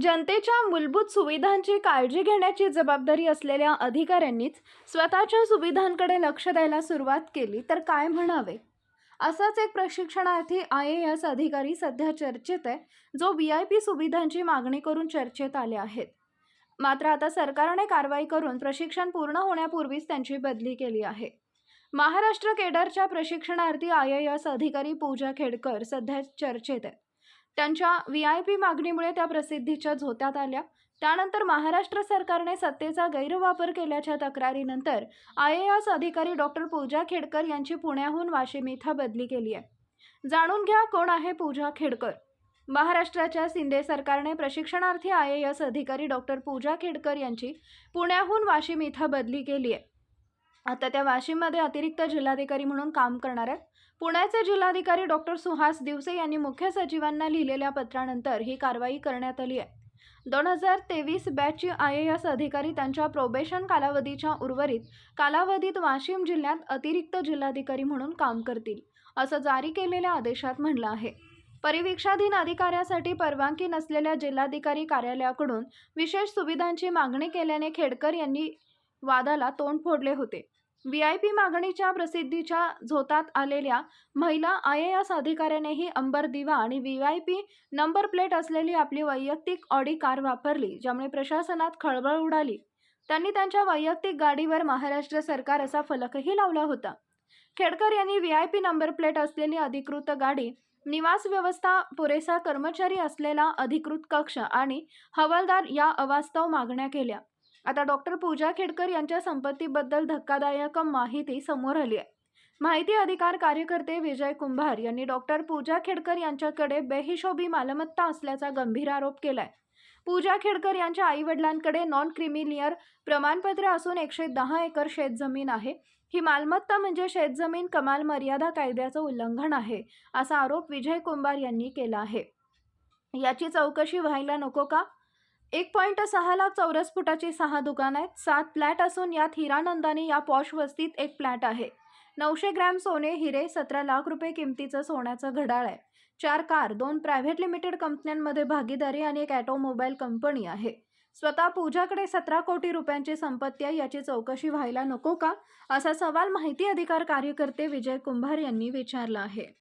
जनतेच्या मूलभूत सुविधांची काळजी घेण्याची जबाबदारी असलेल्या अधिकाऱ्यांनीच स्वतःच्या सुविधांकडे लक्ष द्यायला सुरुवात केली. तर काय म्हणावे? असाच एक प्रशिक्षणार्थी आय ए एस अधिकारी सध्या चर्चेत आहे जो व्ही आय पी सुविधांची मागणी करून चर्चेत आले आहेत. मात्र आता सरकारने कारवाई करून प्रशिक्षण पूर्ण होण्यापूर्वीच त्यांची बदली केली आहे. महाराष्ट्र केडरच्या प्रशिक्षणार्थी आय ए एस अधिकारी पूजा खेडकर सध्या चर्चेत आहेत त्यांच्या व्ही आय पी मागणीमुळे त्या प्रसिद्धीच्या झोत्यात आल्या. त्यानंतर महाराष्ट्र सरकारने सत्तेचा गैरवापर केल्याच्या तक्रारीनंतर आय ए एस अधिकारी डॉक्टर पूजा खेडकर यांची पुण्याहून वाशिम इथं बदली केली आहे. जाणून घ्या कोण आहे पूजा खेडकर. महाराष्ट्राच्या शिंदे सरकारने प्रशिक्षणार्थी आय ए एस अधिकारी डॉक्टर पूजा खेडकर यांची पुण्याहून वाशिम इथं बदली केली आहे. आता त्या वाशिममध्ये अतिरिक्त जिल्हाधिकारी म्हणून काम करणार आहेत. पुण्याचे जिल्हाधिकारी डॉक्टर सुहास दिवसे यांनी मुख्य सचिवांना लिहिलेल्या पत्रानंतर ही कारवाई करण्यात आली आहे. दोन हजार तेवीस बॅचची आय ए एस अधिकारी त्यांच्या प्रोबेशन कालावधीच्या उर्वरित कालावधीत वाशिम जिल्ह्यात अतिरिक्त जिल्हाधिकारी म्हणून काम करतील असं जारी केलेल्या आदेशात म्हटलं आहे. परिवीक्षाधीन अधिकाऱ्यासाठी परवानगी नसलेल्या जिल्हाधिकारी कार्यालयाकडून विशेष सुविधांची मागणी केल्याने खेडकर यांनी वादाला तोंड फोडले होते. व्ही. आय. पी. मागणीच्या प्रसिद्धीच्या झोतात आलेल्या महिला आय ए एस अधिकाऱ्यानेही अंबर दिवा आणि V. I. P. Number plate असलेली आपली वैयक्तिक ऑडी कार वापरली ज्यामुळे प्रशासनात खळबळ उडाली. त्यांनी त्यांच्या वैयक्तिक गाडीवर महाराष्ट्र सरकार असा फलकही लावला होता. खेडकर यांनी V. I. P. Number plate असलेली अधिकृत गाडी निवास व्यवस्था पुरेसा कर्मचारी असलेला अधिकृत कक्ष आणि हवालदार या अवास्तव मागण्या केल्या. आता डॉक्टर पूजा खेडकर यांच्या संपत्तीबद्दल धक्कादायक माहिती समोर आली आहे. माहिती अधिकार कार्यकर्ते विजय कुंभार यांनी डॉक्टर पूजा खेडकर यांच्याकडे बेहिशोबी मालमत्ता असल्याचा गंभीर आरोप केलाय. पूजा खेडकर यांच्या आईवडिलांकडे नॉन क्रिमिलियर प्रमाणपत्र असून एकशे दहा एकर शेतजमीन आहे. ही मालमत्ता म्हणजे शेतजमीन कमाल मर्यादा कायद्याचं उल्लंघन आहे असा आरोप विजय कुंभार यांनी केला आहे. याची चौकशी व्हायला नको का? एक पॉईंट सहा लाख चौरस फुटाची सहा दुकान आहेत. सात फ्लॅट असून यात हिरानंदानी या पॉश वस्तीत एक फ्लॅट आहे. नऊशे ग्रॅम सोने हिरे सतरा लाख रुपये किमतीचं सोन्याचं घडाळ आहे. चार कार दोन प्रायव्हेट लिमिटेड कंपन्यांमध्ये भागीदारी आणि एक ॲटोमोबाईल कंपनी आहे. स्वतः पूजाकडे सतरा कोटी रुपयांची संपत्ती आहे. याची चौकशी व्हायला नको का? असा सवाल माहिती अधिकार कार्यकर्ते विजय कुंभार यांनी विचारला आहे.